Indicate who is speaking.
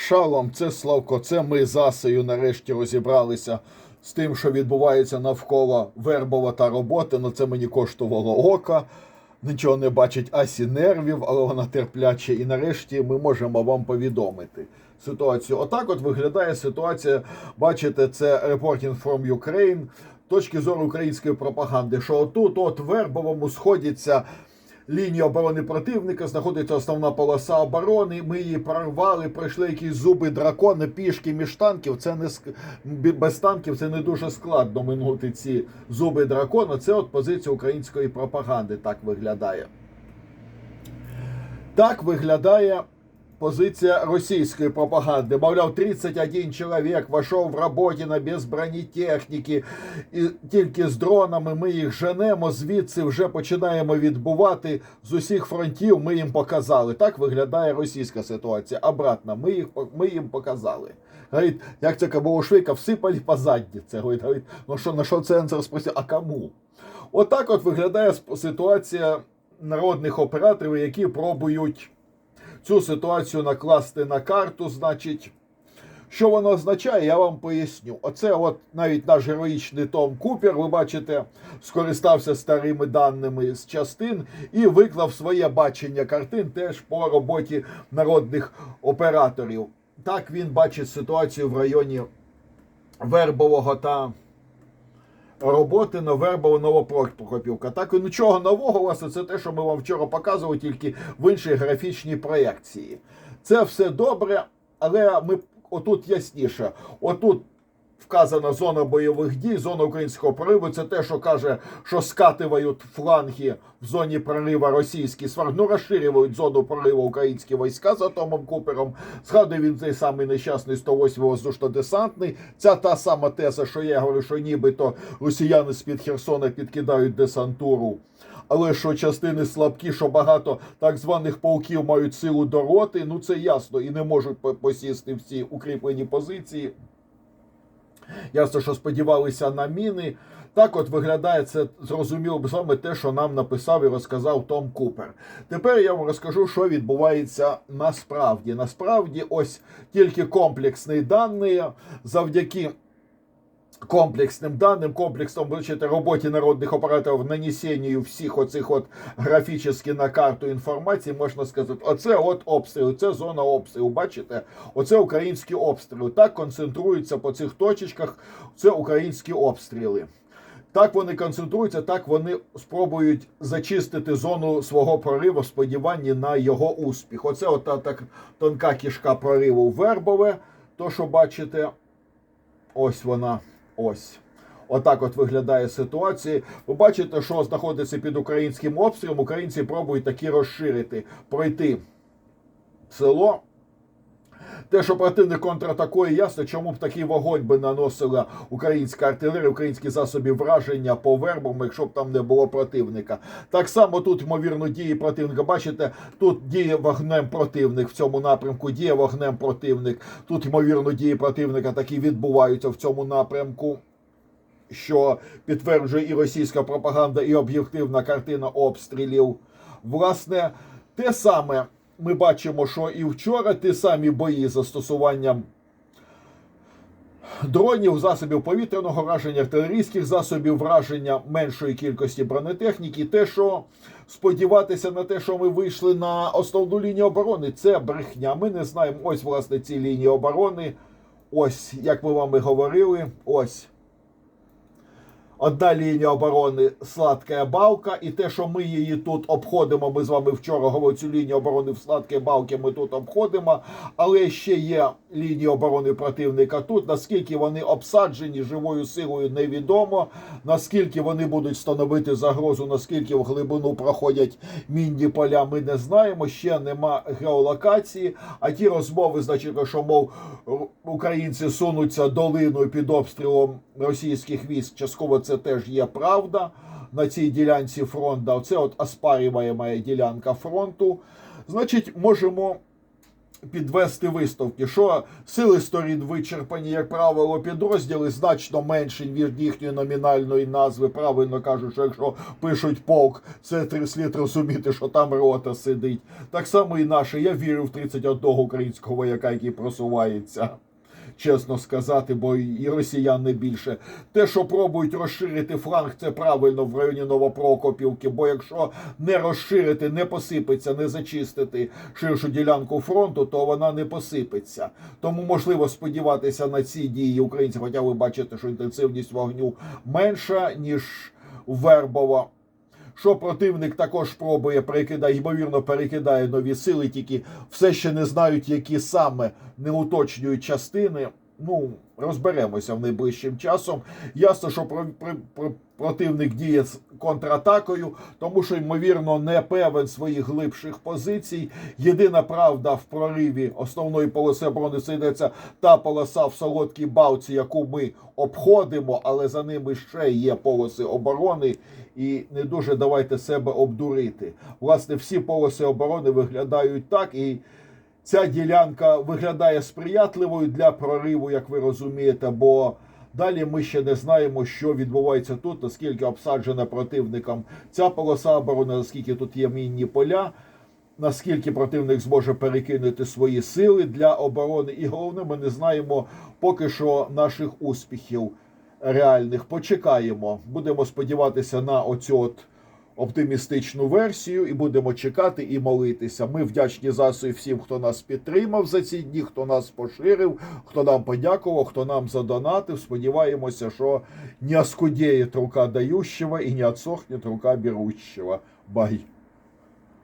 Speaker 1: Шалом, це Славко, це ми з Асею нарешті розібралися з тим, що відбувається навколо Вербова та роботи. Ну це мені коштувало ока. Нічого не бачить Асі нервів, але вона терпляче. І нарешті ми можемо вам повідомити ситуацію. Отак от виглядає ситуація. Бачите, це Reporting from Ukraine. Точки зору української пропаганди, що отут, от Вербовому сходяться лінії оборони противника, знаходиться основна полоса оборони. Ми її прорвали, пройшли якісь зуби дракона, пішки між танків. Це не ск- без танків це не дуже складно минути ці зуби дракона. Це от позиція української пропаганди. Так виглядає. Так виглядає позиція російської пропаганди. Мовляв, 31 чоловік вийшов в Роботіна без бронетехніки, і тільки з дронами ми їх женемо, звідси вже починаємо відбувати з усіх фронтів. Ми їм показали. Так виглядає російська ситуація. Обратно, ми, їх, ми їм показали. Говорить, як це Кабоушвейка, всипали по задниці. Говорить, ну що, на що цензор спросив, а кому? Отак от виглядає ситуація народних операторів, які пробують цю ситуацію накласти на карту, значить. Що воно означає, я вам поясню. Оце от навіть наш героїчний Том Купер, ви бачите, скористався старими даними з частин і виклав своє бачення картин теж по роботі народних операторів. Так він бачить ситуацію в районі Вербового та роботи на Вербово Новопрокопівка. Так і нічого нового, власне, це те, що ми вам вчора показували, тільки в іншій графічній проєкції. Це все добре, але ми отут ясніше. Отут вказана зона бойових дій, зона українського прориву. Це те, що каже, що скативають фланги в зоні прориву російські свар... ну, розширюють зону прориву українські війська за Томом Купером. Згадує він цей самий нещасний 108 воздушно-десантний. Ця та сама теза, що я говорю, що нібито росіяни з-під Херсона підкидають десантуру. Але що частини слабкі, що багато так званих полків мають силу до роти, ну це ясно, і не можуть посісти всі укріплені позиції. Ясно, що сподівалися на міни. Так от виглядає це зрозуміло б саме те, що нам написав і розказав Том Купер. Тепер я вам розкажу, що відбувається насправді. Насправді, ось тільки комплексні дані завдяки комплексним даним, комплексному бачите, роботі народних операторів, нанесенню всіх оцих от графічно на карту інформації, можна сказати, оце от обстріл, це зона обстрілу. Бачите, оце українські обстріли. Так концентруються по цих точечках. Це українські обстріли. Так вони концентруються, так вони спробують зачистити зону свого прориву в сподіванні на його успіх. Оце от та так тонка кішка прориву Вербове. То, що бачите, ось вона. Ось. Отак от виглядає ситуація. Ви бачите, що знаходиться під українським обстрілом. Українці пробують таки розширити, пройти село. Те, що противник контратакує, ясно, чому б такий вогонь би наносила українська артилерія, українські засоби враження по вербам, якщо б там не було противника. Так само тут, ймовірно, дії противника. Бачите, тут діє вогнем противник в цьому напрямку, діє вогнем противник. Тут, ймовірно, дії противника такі відбуваються в цьому напрямку. Що підтверджує і російська пропаганда, і об'єктивна картина обстрілів. Власне, те саме ми бачимо, що і вчора ті самі бої з застосуванням дронів, засобів повітряного враження, артилерійських засобів враження меншої кількості бронетехніки. Те, що сподіватися на те, що ми вийшли на основну лінію оборони, це брехня. Ми не знаємо. Ось, власне, ці лінії оборони. Ось, як ми вам і говорили, ось. Одна лінія оборони сладка балка, і те, що ми її тут обходимо, ми з вами вчора говорили, цю лінію оборони в сладкій балки ми тут обходимо, але ще є лінії оборони противника тут. Наскільки вони обсаджені живою силою, невідомо. Наскільки вони будуть становити загрозу, наскільки в глибину проходять мінні поля, ми не знаємо. Ще нема геолокації. А ті розмови, значить, що мов українці сунуться долиною під обстрілом російських військ. Частково це теж є правда на цій ділянці фронту. Це от оспарюваєма ділянка фронту. Значить, можемо підвести виставки, що сили сторін вичерпані, як правило, підрозділи значно менші від їхньої номінальної назви. Правильно кажуть, що якщо пишуть полк, це три слід розуміти, що там рота сидить. Так само і наше. Я вірю в 31 українського вояка, який просувається. Чесно сказати, бо і росіян не більше. Те, що пробують розширити фланг, це правильно в районі Новопрокопівки. Бо якщо не розширити, не посипеться, не зачистити ширшу ділянку фронту, то вона не посипеться. Тому можливо сподіватися на ці дії українців. Хоча ви бачите, що інтенсивність вогню менша ніж Вербова. Що противник також пробує перекидає, ймовірно, перекидає нові сили, тільки все ще не знають, які саме не уточнюють частини. Ну, розберемося в найближчим часом. Ясно, що про, про, про- противник діє з контратакою, тому що, ймовірно, не певен своїх глибших позицій. Єдина правда в прориві основної полоси оборони це йдеться та полоса в солодкій балці, яку ми обходимо, але за ними ще є полоси оборони. І не дуже давайте себе обдурити. Власне, всі полоси оборони виглядають так, і ця ділянка виглядає сприятливою для прориву, як ви розумієте, бо далі ми ще не знаємо, що відбувається тут, наскільки обсаджена противником ця полоса оборони, наскільки тут є мінні поля. Наскільки противник зможе перекинути свої сили для оборони, і головне, ми не знаємо поки що наших успіхів реальних. Почекаємо. Будемо сподіватися на оцю от оптимістичну версію і будемо чекати і молитися. Ми вдячні засою всім, хто нас підтримав за ці дні, хто нас поширив, хто нам подякував, хто нам задонатив. Сподіваємося, що не оскудеє рука дающего і не отсохне рука берущего. Бай.